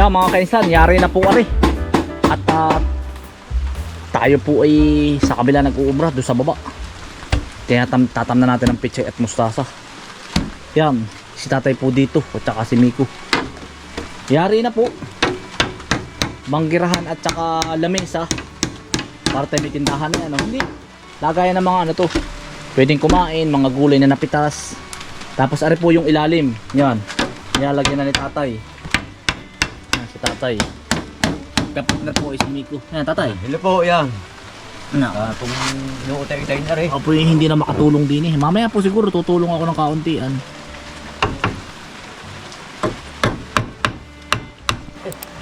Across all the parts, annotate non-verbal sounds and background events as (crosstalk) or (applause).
Yan mga kainsan, yari na po kami. At ah, tayo po ay sa kabila nag-uubra doon sa baba. Tinatam tatam na natin ang pichay at mustasa. Yan, si tatay po dito at saka si Miko. Yari na po. Manggirahan at saka lamesa. Para tayo may tindahan na ano. Hindi. Lagayan ng mga ano to. Pwedeng kumain, mga gulay na napitas. Tapos ari po yung ilalim. Yan. Nilalagyan na ni tatay. Tatay. Kapatner po ay si Miko. Yan, tatay. Hello po, yan. Ano? Ah, kung inuutay-utay na rin. Po yung hindi na makatulong din eh. Mamaya po siguro tutulong ako ng kauntian.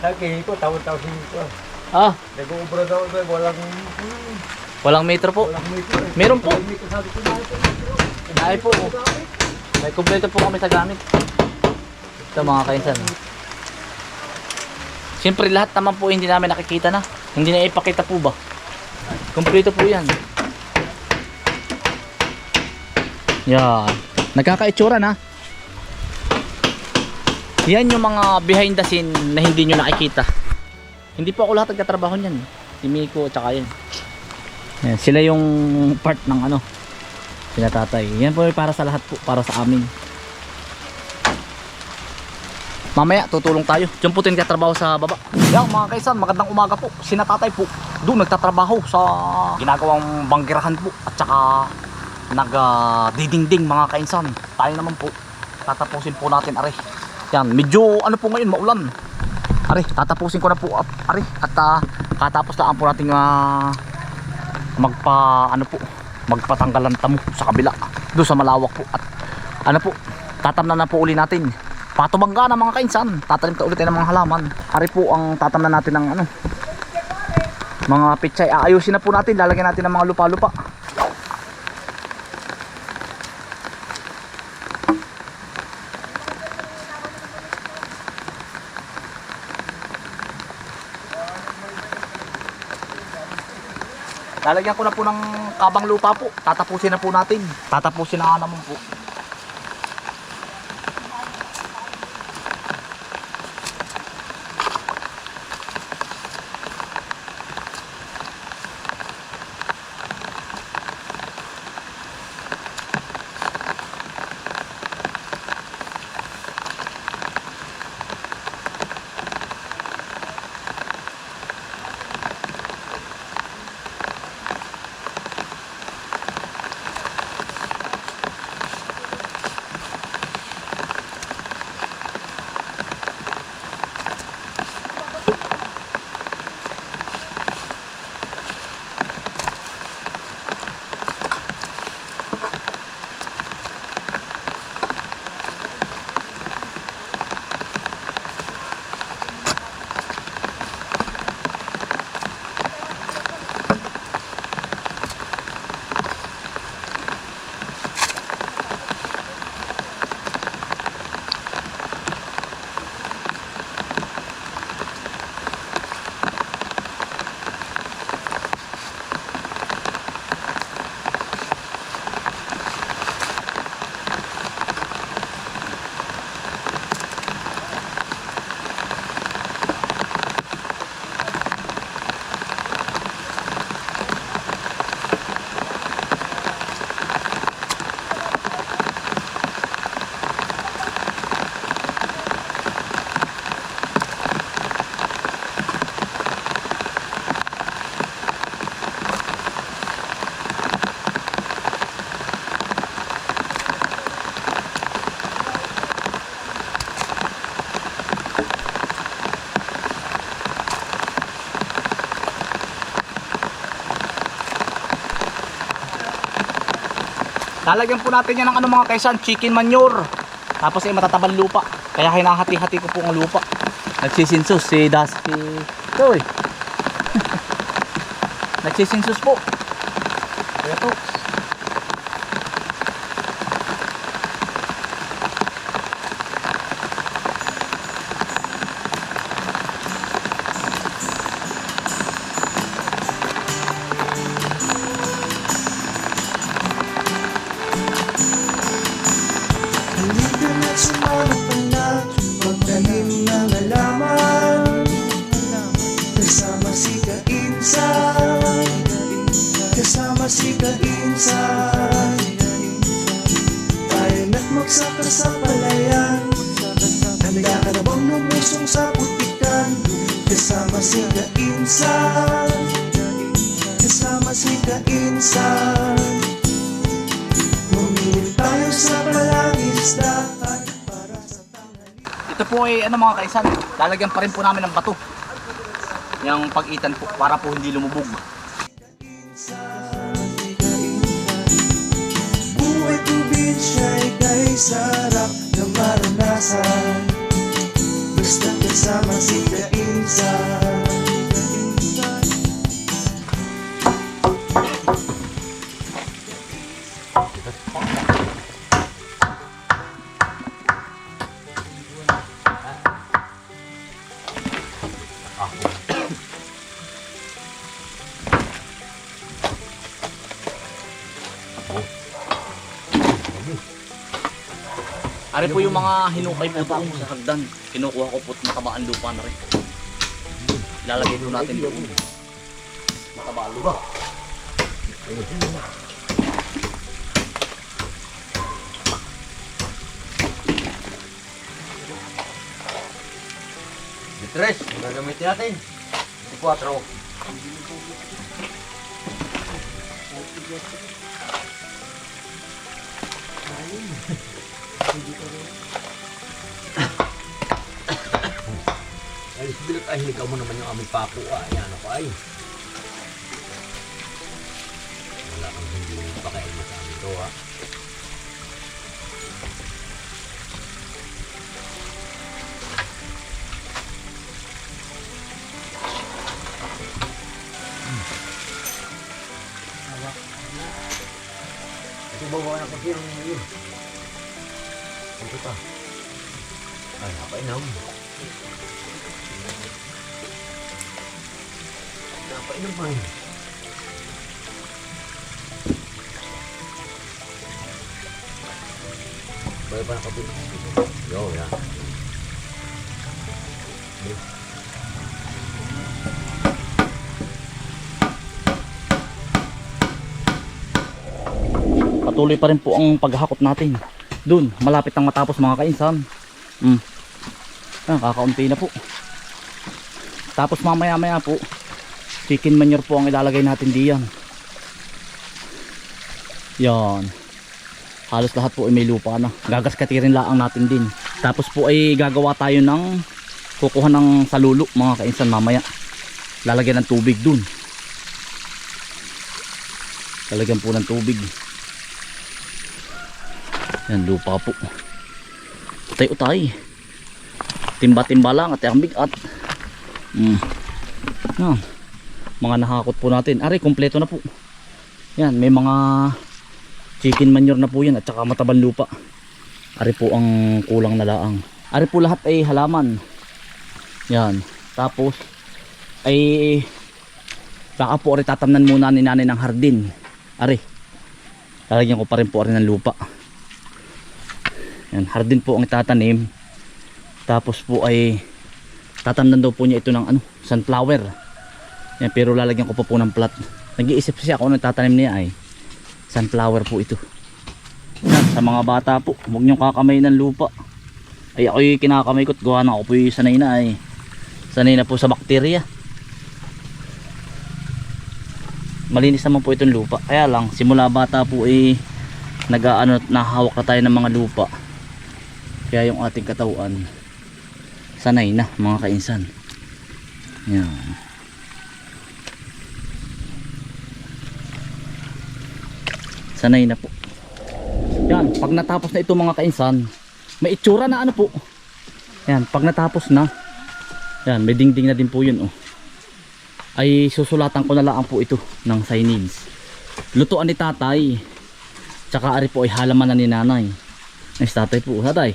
Lagi ko, tawag-tawag ko. Ah, Nag-uubra daw ito, walang, hmm, walang metro po. walang metro. eh. Meron po. Walang metro, sabi ko na. Ay po. May kumpleto po kami sa gamit. Ito mga kainsan. Siyempre lahat naman po hindi namin nakikita na. Hindi na ipakita po ba? Kumpleto po yan. Yan. Nagkakaitsura na. Yan yung mga behind the scene na hindi nyo nakikita. Hindi po ako lahat nagtatrabaho niyan. Si Miko at saka yan. yan. Sila yung part ng ano, sila tatay. Yan po para sa lahat po, para sa amin. Mamaya tutulong tayo. Po tayo nagtatrabaho sa baba. Yan mga kaisan, magandang umaga po. Sina tatay po, doon nagtatrabaho sa ginagawang banggirahan po. At saka nagdidingding mga kainsan. Tayo naman po, tatapusin po natin are. Yan, medyo ano po ngayon, maulan. Are, tatapusin ko na po. Are, at ah, katapos lang po nating ah, magpa ano po magpatanggal ng tamo sa kabila doon sa malawak po at ano po tatamnan na po uli natin patubangga na mga kainsan tatanim ka ulit ng mga halaman hari po ang tatamnan natin ng ano mga pitsay aayusin na po natin lalagyan natin ng mga lupa-lupa Lalagyan ko na po ng kabang lupa po. Tatapusin na po natin. Tatapusin na naman po. Lalagyan po natin yan ng ano mga kaisan, chicken manure. Tapos ay matatabang lupa. Kaya hinahati-hati ko po ang lupa. Nagsisinsus si Dusty. Ito eh. (laughs) Nagsisinsus po. Kaya to. Kainsan Bumili tayo sa palangisdaan Para sa tanghali Ito po ay ano mga kaisan, lalagyan pa rin po namin ng bato. Yung pag-itan po para po hindi lumubog. Buhay probinsya'y kay sarap na maranasan Basta kasama si kainsan Ari po yung mga hinukay po taong sa hagdan. Kinukuha ko po at matabaan lupa na rin. Ilalagay po natin doon. Matabaan lupa. Tres, gagamitin natin. Si Quattro. Ay, bilat ay, higaw mo naman yung aming papo ah. Yan ako ay. Wala kang hindi pakain sa amin to ah. Ito bawa na kasi yung yun. Ito pa. Ay, napainom. Napainom pa yun. Bayo pa nakapit. Yo, yan. Patuloy pa rin po ang paghahakot natin. Doon, malapit ang matapos mga kainsan. Mm. Ah, kakaunti na po. Tapos mamaya maya po, chicken manure po ang ilalagay natin diyan. Yan. Halos lahat po ay may lupa na. Gagaskatirin laang natin din. Tapos po ay gagawa tayo ng kukuha ng salulo mga kainsan mamaya. Lalagyan ng tubig dun. Lalagyan po ng tubig. Yan lupa po. Utay utay. Timba-timba lang at ang bigat. Mm. Yan. Mga nahakot po natin. Ari, kompleto na po. Yan, may mga chicken manure na po yan at saka matabang lupa. Ari po ang kulang na laang. Ari po lahat ay halaman. Yan. Tapos ay baka po ari tatamnan muna ni nanay ng hardin. Ari. Lalagyan ko pa rin po ari ng lupa. Yan, hardin po ang itatanim. Tapos po ay tatamnan daw po niya ito ng ano, sunflower. Yan, pero lalagyan ko pa po ng plat. Nag-iisip siya kung ano tatanim niya ay sunflower po ito. Yan, sa mga bata po, huwag niyong kakamay ng lupa. Ay ako yung kinakamay ko at gawa na ako po yung sanay na ay sanay na po sa bakterya. Malinis naman po itong lupa. Kaya lang, simula bata po ay nag-ano, nahawak na tayo ng mga lupa. Kaya yung ating katawan sanay na mga kainsan. Yan. Sanay na po. Yan, pag natapos na ito mga kainsan, may itsura na ano po. Yan, pag natapos na, yan, may dingding na din po yun oh. Ay susulatan ko na lang po ito ng signage. Lutuan ni tatay. Tsaka ari po ay halaman na ni nanay. Ay, tatay po. Tatay.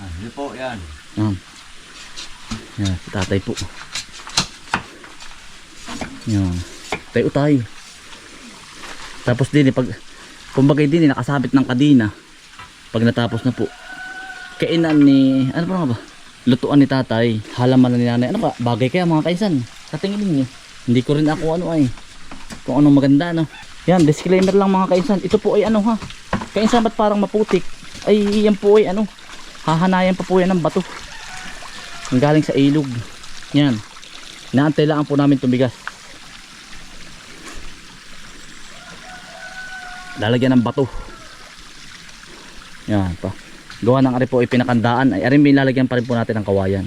Ah, po, yan. Yan. Yan, si tatay po. Yan. Tayo tayo. Tapos din eh, pag kumbaga din nakasabit ng kadina. Pag natapos na po. Kainan ni, ano pa nga ba? Lutuan ni tatay. Halaman ni nanay. Ano ba? Bagay kaya mga kaisan. Katingin niyo. Hindi ko rin ako ano ay. Kung anong maganda no. Yan, disclaimer lang mga kainsan. Ito po ay ano ha. Kainsan ba't parang maputik? Ay yan po ay ano. Hahanayan pa po yan ng bato. Ang galing sa ilog. Yan. Inaantay lang po namin tumigas. Lalagyan ng bato. Yan pa. Gawa ng ari po ay pinakandaan. Ay ari may lalagyan pa rin po natin ng kawayan.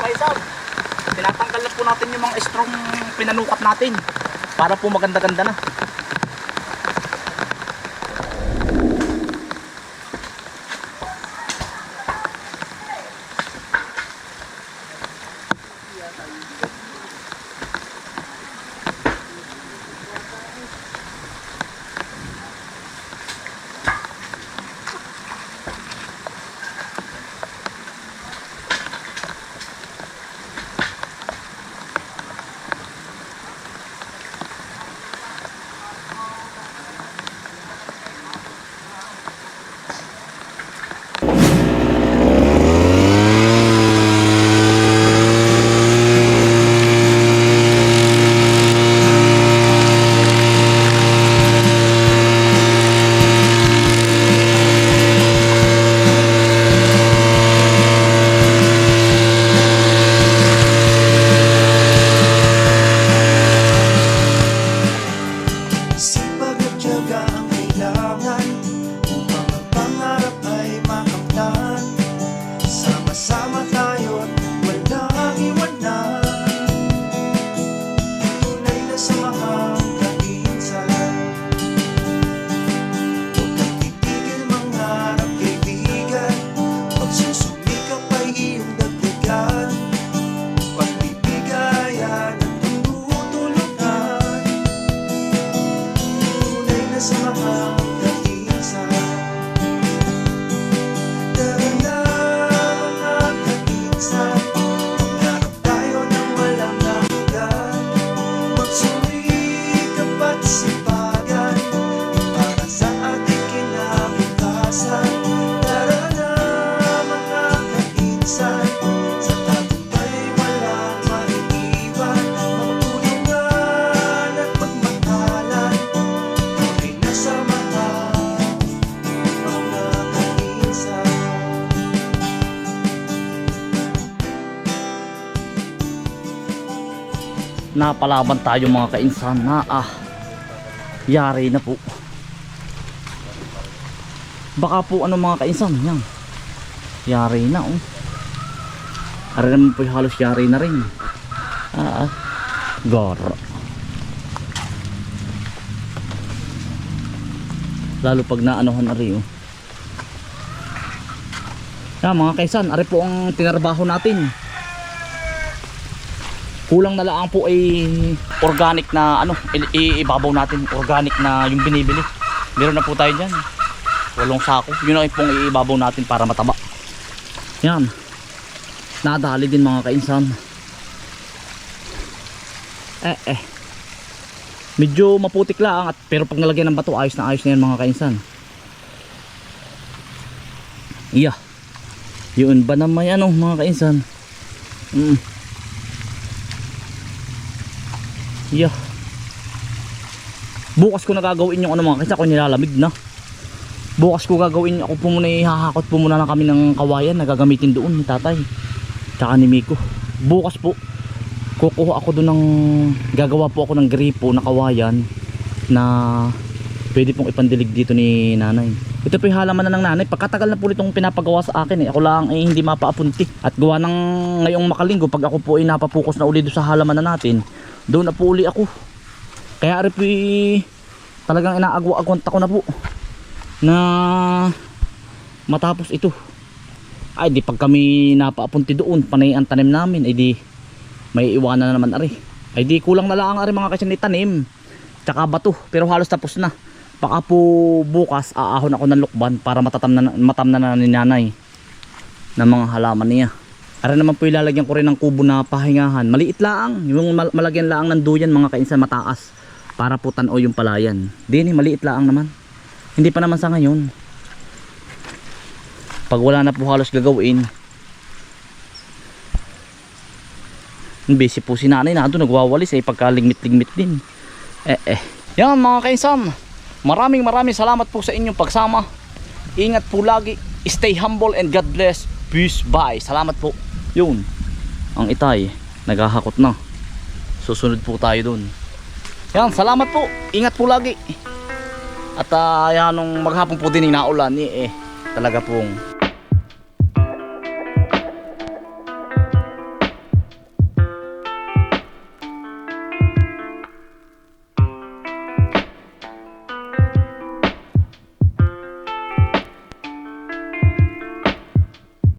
Kaisam, tinatanggal na po natin yung mga strong pinanukat natin para po maganda-ganda na. Napalaban tayo mga kainsan. Na ah yari na po. Baka po ano mga kainsan yan. Yari na oh. Ara naman po halos yari na rin. Ah ah. Gara lalo pag naanohan ari oh. Yan mga kaisan ari po ang tinarbaho natin kulang na lang po ay organic na ano ibabaw natin organic na yung binibili. Meron na po tayo dyan. Walong sako. Yun ay pong ibabaw natin para mataba. Yan. Nadali din mga kainsan. Eh eh. Medyo maputik lang at pero pag nalagyan ng bato ayos na ayos na yan mga kainsan. Iya yun ba naman yan oh, mga kainsan? Mm. Yeah. Bukas ko na gagawin yung ano mga kasi ako nilalamig na. Bukas ko gagawin ako po muna ihahakot po muna lang kami ng kawayan na gagamitin doon ni tatay. Tsaka ni Miko. Bukas po kukuha ako doon ng gagawa po ako ng gripo na kawayan na pwede pong ipandilig dito ni nanay. Ito po yung halaman na ng nanay. Pagkatagal na po itong pinapagawa sa akin eh. Ako lang eh hindi mapaapunti. At gawa ng ngayong makalinggo pag ako po ay napapokus na uli doon sa halaman na natin doon na po uli ako. Kaya ari po eh, talagang inaagwa-agwanta ko na po na matapos ito. Ay di pag kami napaapunti doon panay ang tanim namin ay di may iwanan na naman ari ay di kulang na lang ari mga kasi ni tanim tsaka bato. Pero halos tapos na. Baka po bukas aahon ako ng lukban para matatam na, matam na ni nanay ng mga halaman niya Ara naman po ilalagyan ko rin ng kubo na pahingahan. Maliit lang. Yung mal- malagyan lang ng duyan mga kainsan mataas. Para po tanaw yung palayan. Dini maliit lang naman. Hindi pa naman sa ngayon. Pag wala na po halos gagawin. Busy po si nanay na doon nagwawalis eh pagkalingmit-lingmit din. Eh eh. Yan mga kainsan. Maraming maraming salamat po sa inyong pagsama. Ingat po lagi. Stay humble and God bless. Peace. Bye. Salamat po. Yun. Ang itay. Naghahakot na. Susunod po tayo dun. Yan. Salamat po. Ingat po lagi. At uh, yan nung maghapon po din yung naulan eh, eh talaga pong